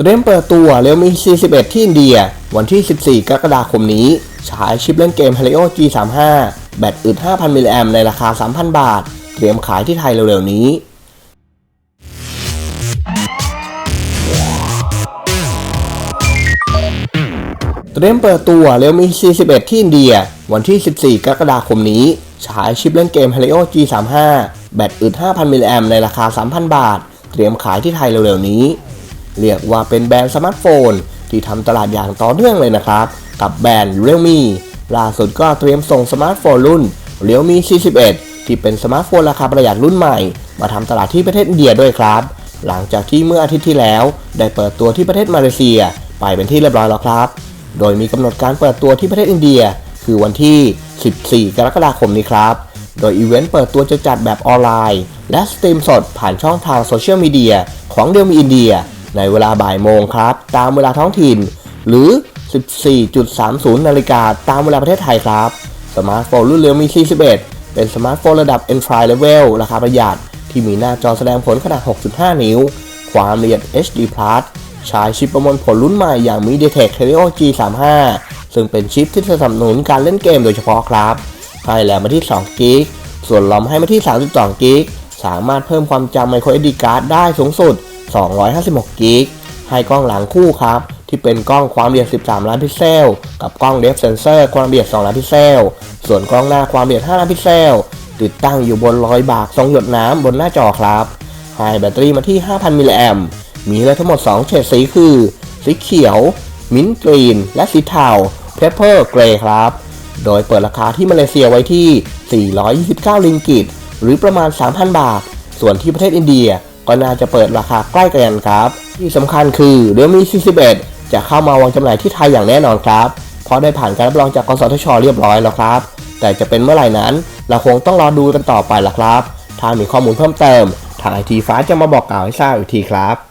เตรียมเปิดตัวเรียวมี 41 ที่อินเดีย วันที่ 14 กรกฎาคมนี้ ฉายชิปเล่นเกม Helio G35 แบตอึด 5,000 มิลลิแอมในราคา 3,000 บาท เตรียมขายที่ไทยเร็วๆนี้เตรียมเปิดตัวเรียวมี 41 ที่อินเดีย วันที่ 14 กรกฎาคมนี้ ฉายชิปเล่นเกม Helio G35 แบตอึด 5,000 มิลลิแอมในราคา 3,000 บาท เตรียมขายที่ไทยเร็วๆนี้ เรียกว่าเป็นแบรนด์สมาร์ทโฟน ที่ทำตลาดอย่างต่อเนื่องเลยนะครับ กับแบรนด์ Realme ล่าสุดก็เตรียมส่งสมาร์ทโฟนรุ่น Realme C11 ที่เป็นสมาร์ทโฟนราคาประหยัดรุ่นใหม่ มาทำตลาดที่ประเทศอินเดียด้วยครับ หลังจากที่เมื่ออาทิตย์ที่แล้ว ได้เปิดตัวที่ประเทศมาเลเซีย ไปเป็นที่เรียบร้อยแล้วครับ โดยมีกำหนดการเปิดตัวที่ประเทศอินเดีย คือวันที่ 14 กรกฎาคมนี้ครับโดยอีเวนต์เปิดตัวจะจัดแบบออนไลน์ และสตรีมสดผ่านช่องทางโซเชียลมีเดียของเดียวมีอินเดีย ในเวลาบ่ายโมงครับ ตามเวลาท้องถิ่น หรือ 14.30 นาฬิกาตามเวลาประเทศไทยครับ สมาร์ทโฟนรุ่นเรียวมี 41 เป็นสมาร์ทโฟนระดับ Entry Level ราคาประหยัด ที่มีหน้าจอแสดงผลขนาด 6.5 นิ้ว ความละเอียด HD Plus ใช้ชิปประมวลผลรุ่นใหม่อย่าง MediaTek Helio G35 ซึ่งเป็นชิปที่สนับสนุนการเล่นเกมโดยเฉพาะครับ ให้แรมมาที่2กิกส่วนลอมให้มาที่ 32กิกสามารถเพิ่มความจำ micro SD card ได้สูงสุด 256กิกให้กล้องหลังคู่ครับ ที่เป็นกล้องความละเอียด 13 ล้านพิกเซล กับกล้อง depth sensor ความละเอียด 2 ล้านพิกเซล ส่วนกล้องหน้าความละเอียด 5 ล้านพิกเซล ติดตั้งอยู่บนรอยบากทรงหยดน้ำบนหน้าจอครับ ให้แบตเตอรี่มาที่ 5,000 มิลลิแอมมีเลือกทั้งหมด 2 เฉดสีคือ สีเขียว มิ้นท์กรีน และสีเทาเพปเปอร์เกรย์ครับ โดยเปิดราคาที่มาเลเซียไว้ที่ 429ลิงกิต หรือประมาณ 3,000 บาท ส่วนที่ประเทศอินเดีย ก็น่าจะเปิดราคาใกล้กันครับ ที่สำคัญคือเรือมี41 จะเข้ามาวางจำหน่ายที่ไทยอย่างแน่นอนครับ เพราะได้ผ่านการรับรองจากกสทช เรียบร้อยแล้วครับ แต่จะเป็นเมื่อไหร่นั้น เราคงต้องรอดูกันต่อไปละครับ ถ้ามีข้อมูลเพิ่มเติม ทางไอทีฟ้าจะมาบอกกล่าวให้ทราบอีกทีครับ